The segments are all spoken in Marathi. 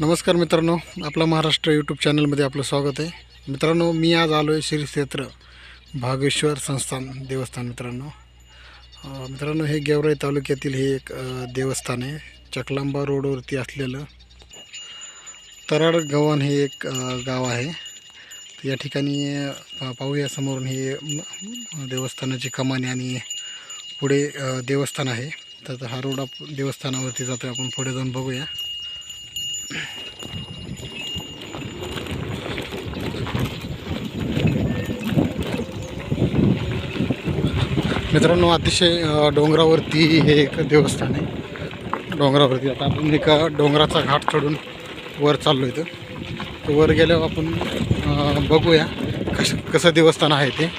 नमस्कार मित्रांनो आपला महाराष्ट्र यूट्यूब चॅनलमध्ये आपलं स्वागत आहे. मित्रांनो मी आज आलो आहे श्री क्षेत्र भागेश्वर संस्थान देवस्थान मित्रांनो. मित्रांनो हे गेवराई तालुक्यातील हे एक देवस्थान आहे. चकलांबा रोडवरती असलेलं तराड गव्हाण हे एक गाव आहे. या ठिकाणी पाहूया समोरून हे देवस्थानाची कमानी आणि पुढे देवस्थान आहे. तर हा रोड आप देवस्थानावरती जातो आपण पुढे जाऊन बघूया. मित्रांनो अतिशय डोंगरावरती हे एक देवस्थान आहे. डोंगरावरती आता आपण एका डोंगराचा घाट चढून वर चाललो इथं. तर वर गेल्यावर आपण बघूया कसं कसं देवस्थान आहे ते.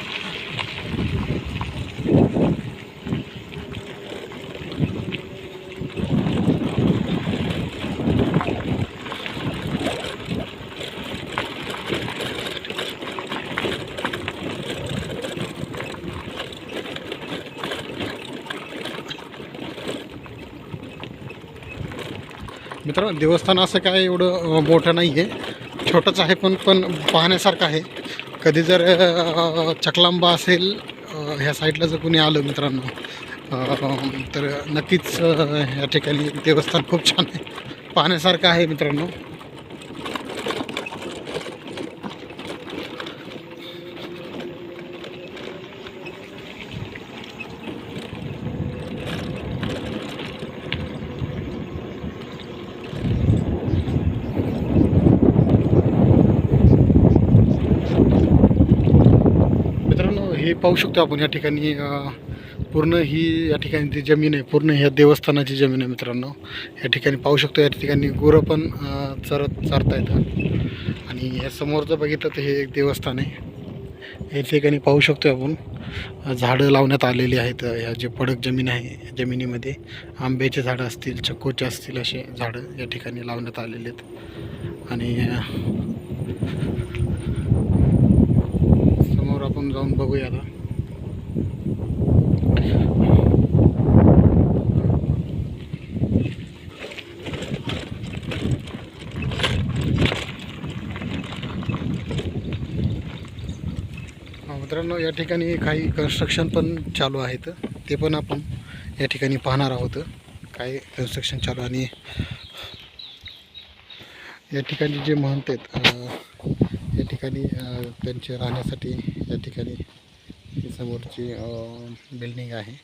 मित्रांनो देवस्थान असं काय एवढं मोठं नाही आहे छोटंच आहे पण पण पाहण्यासारखं आहे. कधी जर चकलांबा असेल ह्या साईडला जर कोणी आलं मित्रांनो तर नक्कीच ह्या या ठिकाणी देवस्थान खूप छान आहे. पाहण्यासारखं आहे मित्रांनो मित्रांनो हे पाहू शकतो आपण या ठिकाणी पूर्ण ही या ठिकाणी जी जमीन आहे पूर्ण ह्या देवस्थानाची जमीन आहे मित्रांनो. या ठिकाणी पाहू शकतो या ठिकाणी गुरं पण चरत चारता येतात आणि ह्या समोर जर बघितलं तर हे एक देवस्थान आहे. या ठिकाणी पाहू शकतो आपण झाडं लावण्यात आलेली आहेत. ह्या जे पडक जमीन आहे जमिनीमध्ये आंब्याचे झाडं असतील चक्कोचे असतील असे झाडं या ठिकाणी लावण्यात आलेले आहेत. आणि अ, समोर आपण जाऊन बघूया आता. मित्रांनो या ठिकाणी काही कन्स्ट्रक्शन पण चालू आहेत. ते पण आपण या ठिकाणी पाहणार आहोत. काय कन्स्ट्रक्शन चालू आणि या ठिकाणी जे म्हणतात ठिकाणी त्यांचे राहण्यासाठी या ठिकाणी ही समोरची बिल्डिंग आहे.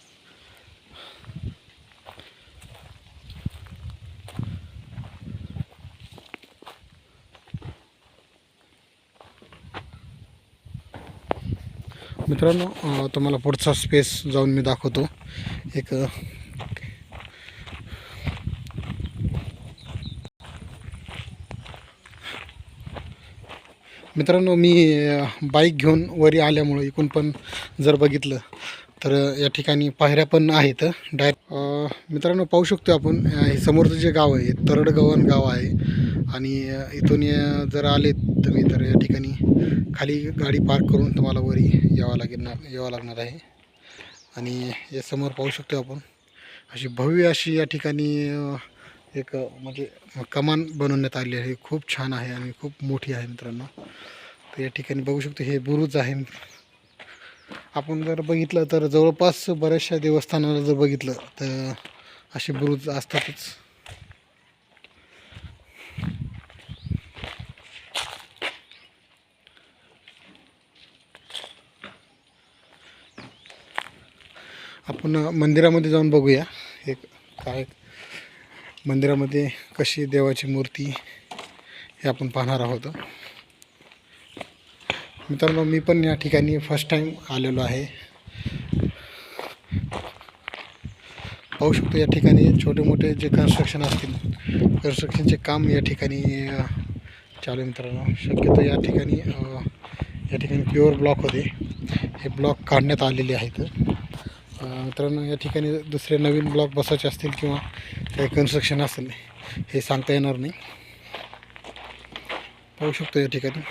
मित्रांनो तुम्हाला पुढचा स्पेस जाऊन मी दाखवतो. एक मित्रांनो मी बाईक घेऊन वरी आल्यामुळं इकडून पण जर बघितलं तर या ठिकाणी पायऱ्या पण आहेत. डायरेक्ट मित्रांनो पाहू शकतो आपण हे समोरचं जे गाव आहे तरडगवन गाव आहे. आणि इथून जर आले तुम्ही तर या ठिकाणी खाली गाडी पार्क करून तुम्हाला वरी यावं लागणार यावं लागणार आहे. आणि या समोर पाहू शकतो आपण अशी भव्य अशी या ठिकाणी एक म्हणजे कमान बनवण्यात आली आहे. खूप छान आहे आणि खूप मोठी आहे मित्रांनो. तर या ठिकाणी बघू शकतो हे बुरुज आहे. आपण जर बघितलं तर जवळपास बऱ्याचशा देवस्थानाला जर बघितलं तर असे बुरुज असतातच. आपण मंदिरामध्ये जाऊन बघूया. एक काय मंदिरामध्ये कशी देवाची मूर्ती हे आपण पाहणार आहोत. मित्रांनो मी पण या ठिकाणी फर्स्ट टाईम आलेलो आहे. पाहू शकतो या ठिकाणी छोटे मोठे जे कन्स्ट्रक्शन असतील कन्स्ट्रक्शनचे काम या ठिकाणी चालू मित्रांनो. शक्यतो या ठिकाणी या ठिकाणी प्युअर ब्लॉक होते. हे ब्लॉक काढण्यात आलेले आहेत. मित्रांनो या ठिकाणी दुसरे नवीन ब्लॉक बसायचे असतील किंवा काही कन्स्ट्रक्शन असेल हे सांगता येणार नाही. पाहू शकतो या ठिकाणी.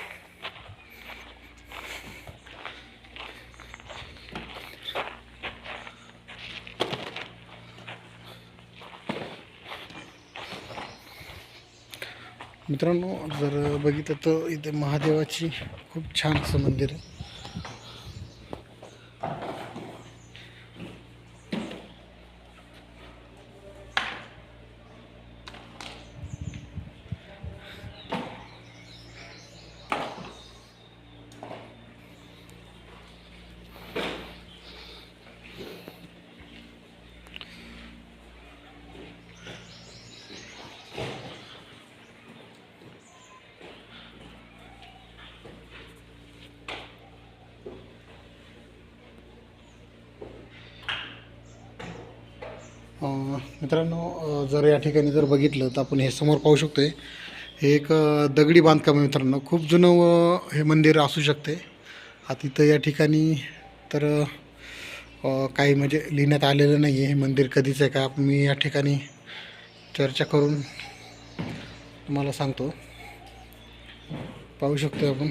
मित्रांनो जर बघितलं तर इथे महादेवाची खूप छान असं मंदिर आहे. मित्रांनो जर या ठिकाणी जर बघितलं तर आपण हे समोर पाहू शकतोय. हे एक दगडी बांधकाम आहे मित्रांनो. खूप जुनं हे मंदिर असू शकते. आता इथं या ठिकाणी तर काही म्हणजे लिहिण्यात आलेलं नाही आहे हे मंदिर कधीच आहे का? मी या ठिकाणी चर्चा करून तुम्हाला सांगतो. पाहू शकतो आपण.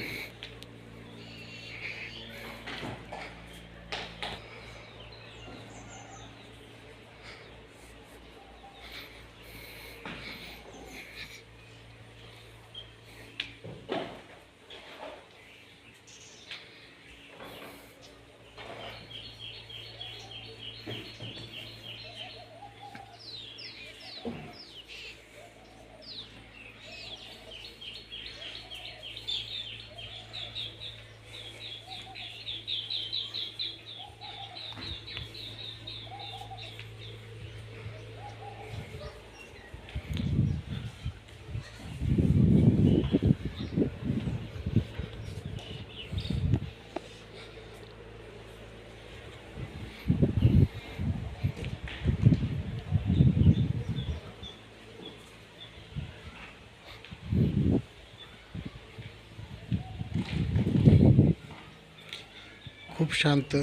खूप शांत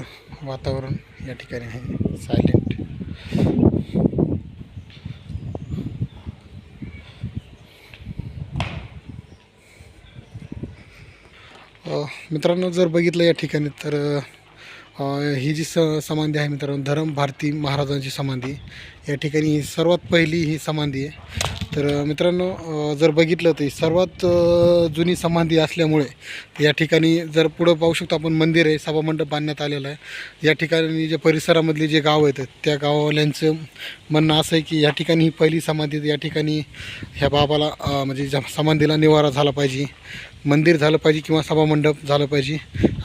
वातावरण या ठिकाणी आहे. सायलेंट मित्रांनो जर बघितलं या ठिकाणी तर ही जी स समाधी आहे मित्रांनो धरम भारती महाराजांची समाधी या ठिकाणी ही सर्वात पहिली ही समाधी आहे. तर मित्रांनो जर बघितलं तर सर्वात जुनी समाधी असल्यामुळे या ठिकाणी जर पुढं पाहू शकतो आपण मंदिर आहे सभामंडप बांधण्यात आलेलं आहे. या ठिकाणी जे परिसरामधले जे गाव आहेत त्या गाववाल्यांचं म्हणणं असं आहे की या ठिकाणी ही पहिली समाधी या ठिकाणी ह्या बाबाला म्हणजे समाधीला निवारा झाला पाहिजे. मंदिर झालं पाहिजे किंवा सभामंडप झालं पाहिजे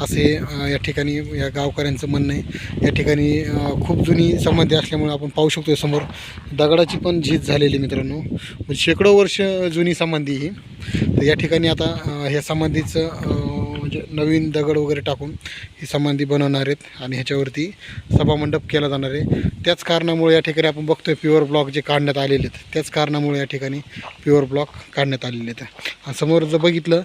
असे या ठिकाणी या गावकऱ्यांचं म्हणणं आहे. या ठिकाणी खूप जुनी समाधी असल्यामुळे आपण पाहू शकतो समोर. दगडाची पण झीज झालेली मित्रांनो. म्हणजे शेकडो वर्ष जुनी समाधी ही. तर या ठिकाणी आता ह्या समाधीचं म्हणजे नवीन दगड वगैरे टाकून ही समाधी बनवणार आहेत आणि ह्याच्यावरती सभामंडप केला जाणार आहे. त्याच कारणामुळे या ठिकाणी आपण बघतोय प्युअर ब्लॉक जे काढण्यात आलेले आहेत. त्याच कारणामुळे या ठिकाणी प्युअर ब्लॉक काढण्यात आलेले आहेत. आणि समोर जर बघितलं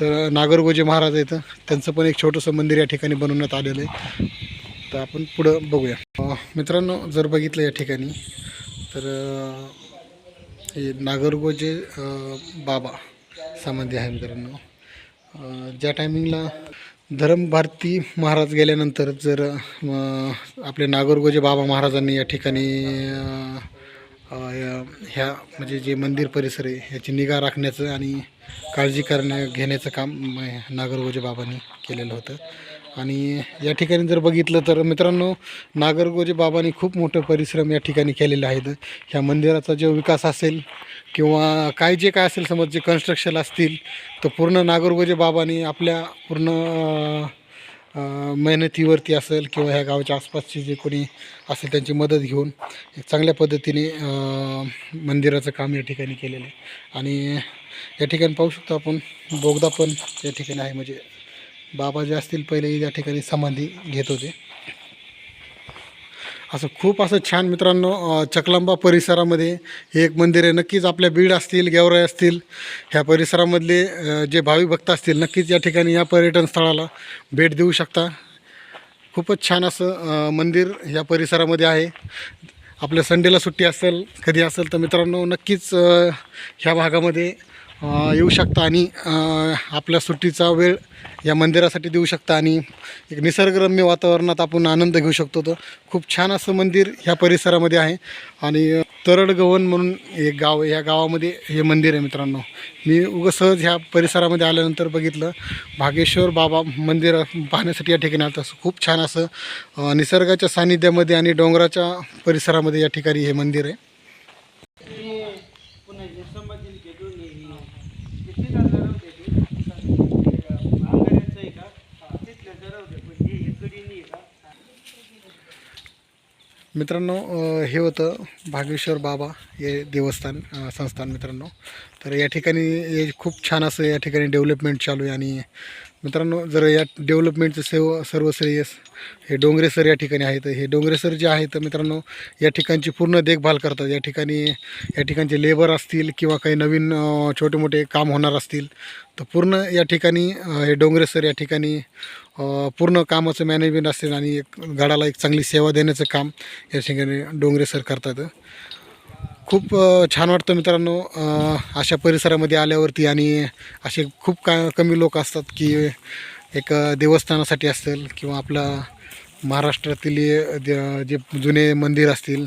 तर नागरगोजे महाराज आहेत. त्यांचं पण एक छोटंसं मंदिर या ठिकाणी बनवण्यात आलेलं आहे. तर आपण पुढं बघूया. मित्रांनो जर बघितलं या ठिकाणी तर हे नागरगोजे बाबा समाधी आहे मित्रांनो. ज्या टायमिंगला धरम भारती महाराज गेल्यानंतर जर आपले नागरगोजे बाबा महाराजांनी या ठिकाणी या- ह्या म्हणजे जे मंदिर परिसर आहे ह्याची निगा राखण्याचं आणि काळजी करण्या घेण्याचं काम नागरगोजे बाबांनी केलेलं होतं. आणि या ठिकाणी जर बघितलं तर मित्रांनो नागरगोजे बाबांनी खूप मोठं परिश्रम या ठिकाणी केलेले आहेत ह्या मंदिराचा जो विकास असेल किंवा काय जे काय असेल समज जे कन्स्ट्रक्शन असतील तर पूर्ण नागरगोजे बाबांनी आपल्या पूर्ण मेहनतीवरती असेल किंवा ह्या गावाच्या आसपासचे जे कोणी असेल त्यांची मदत घेऊन एक चांगल्या पद्धतीने मंदिराचं काम या ठिकाणी केलेलं आहे. आणि या ठिकाणी पाहू शकतो आपण बोगदा पण या ठिकाणी आहे. म्हणजे बाबा जे असतील पहिले या ठिकाणी समाधी घेत होते. असं खूप असं छान मित्रांनो चकलांबा परिसरामध्ये हे एक मंदिर आहे. नक्कीच आपल्या बीड असतील गेवराई असतील ह्या परिसरामधले जे भावी भक्त असतील नक्कीच या ठिकाणी या पर्यटन स्थळाला भेट देऊ शकता. खूपच छान असं मंदिर या परिसरामध्ये आहे. आपल्या संडेला सुट्टी असेल कधी असेल तर मित्रांनो नक्कीच ह्या भागामध्ये येऊ शकता आणि आपल्या सुट्टीचा वेळ या मंदिरासाठी देऊ शकता आणि एक निसर्गरम्य वातावरणात आपण आनंद घेऊ शकतो. तर खूप छान असं मंदिर ह्या परिसरामध्ये आहे. आणि तरडगवन म्हणून एक गाव या गावामध्ये हे मंदिर आहे मित्रांनो. मी उगं सहज ह्या परिसरामध्ये आल्यानंतर बघितलं भागेश्वर बाबा मंदिर पाहण्यासाठी या ठिकाणी आलं असं खूप छान असं निसर्गाच्या सानिध्यामध्ये आणि डोंगराच्या परिसरामध्ये या ठिकाणी हे मंदिर आहे पुण्याचे संभाजी घेऊन किती झालं होते ते आंगड्याचं आहे का तिथलं जरा होते पण हे इकडे नाही का मित्रांनो हे होतं भागेश्वर बाबा हे देवस्थान संस्थान मित्रांनो. तर या ठिकाणी हे खूप छान असं या ठिकाणी डेव्हलपमेंट चालू आहे आणि मित्रांनो जर या डेव्हलपमेंटचं सेव सर्व श्रेयस हे डोंगरे सर या ठिकाणी आहेत. हे डोंगरे सर जे आहेत मित्रांनो या ठिकाणची पूर्ण देखभाल करतात. या ठिकाणी या ठिकाणचे लेबर असतील किंवा काही नवीन छोटे मोठे काम होणार असतील तर पूर्ण या ठिकाणी हे डोंगरे सर या ठिकाणी पूर्ण कामाचं मॅनेजमेंट असेल आणि एक गाडाला एक चांगली सेवा देण्याचं काम या ठिकाणी डोंगरे सर करतात. खूप छान वाटतं मित्रांनो. अशा परिसरामध्ये आल्यावरती आणि असे खूप का कमी लोक असतात की एक देवस्थानासाठी असेल किंवा आपला महाराष्ट्रातील जे- जुने मंदिर असतील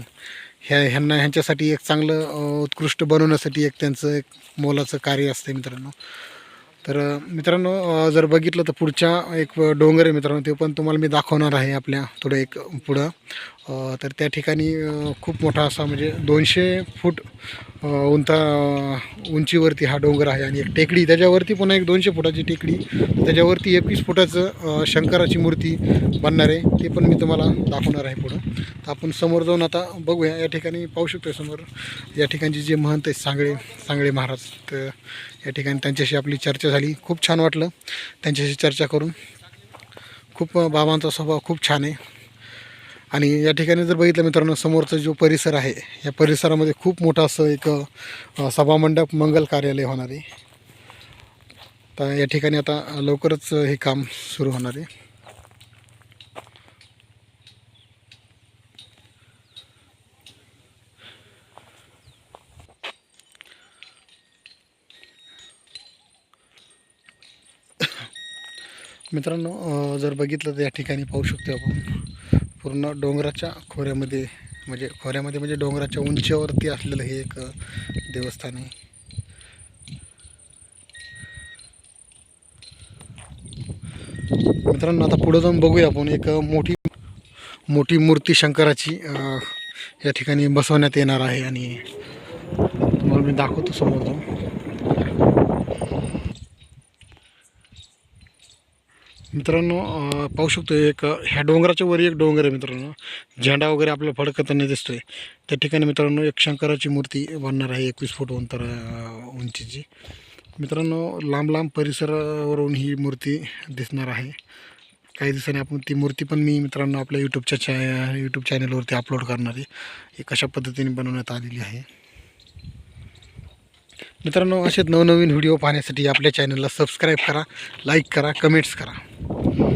ह्या ह्यांना ह्यांच्यासाठी एक चांगलं उत्कृष्ट बनवण्यासाठी एक त्यांचं एक मोलाचं कार्य असते मित्रांनो. तर मित्रांनो जर बघितलं तर पुढच्या एक डोंगर आहे मित्रांनो ते पण तुम्हाला मी दाखवणार आहे आपल्या थोडं एक पुढं. तर त्या ठिकाणी खूप मोठा असा म्हणजे दोनशे फूट उंता उंचीवरती हा डोंगर आहे आणि एक टेकडी. त्याच्यावरती पुन्हा एक दोनशे फुटाची टेकडी. त्याच्यावरती एकवीस फुटाचं शंकराची मूर्ती बनणार आहे. ते पण मी तुम्हाला दाखवणार आहे पुढं. तर आपण समोर जाऊन आता बघूया. या ठिकाणी पाहू शकतो समोर या ठिकाणचे जे महंत आहेत सांगळे सांगळे महाराज. तर या ठिकाणी त्यांच्याशी आपली चर्चा झाली. खूप छान वाटलं त्यांच्याशी चर्चा करून. खूप बाबांचा स्वभाव खूप छान आहे. आणि या ठिकाणी जर बघितलं मित्रांनो समोरचा जो परिसर आहे या परिसरामध्ये खूप मोठा असं एक सभामंडप मंगल कार्यालय होणार आहे. तर या ठिकाणी आता लवकरच हे काम सुरू होणार आहे. मित्रांनो जर बघितलं तर या ठिकाणी पाहू शकतो आपण पूर्ण डोंगराच्या खोऱ्यामध्ये म्हणजे खोऱ्यामध्ये म्हणजे डोंगराच्या उंचीवरती असलेलं हे एक देवस्थान आहे. मित्रांनो आता पुढं जाऊन बघूया आपण एक मोठी मोठी मूर्ती शंकराची या ठिकाणी बसवण्यात येणार आहे आणि तुम्हाला मी दाखवतो समोर जाऊन. मित्रांनो पाहू शकतो एक ह्या डोंगराच्या वर एक डोंगर आहे मित्रांनो. झेंडा वगैरे आपल्याला फडकताना दिसतोय. त्या ठिकाणी मित्रांनो एक शंकराची मूर्ती बनणार आहे एकवीस फूट अंतर उंचीची. मित्रांनो लांब लांब परिसरावरून ही मूर्ती दिसणार आहे. काही दिवसांनी आपण ती मूर्ती पण मी मित्रांनो आपल्या यूट्यूबच्या चॅ यूट्यूब चॅनलवरती अपलोड करणार आहे. ही कशा पद्धतीने बनवण्यात आलेली आहे. मित्रांनो असेच नवनवीन व्हिडिओ पाहण्यासाठी आपल्या चॅनलला सबस्क्राईब करा लाईक करा कमेंट्स करा.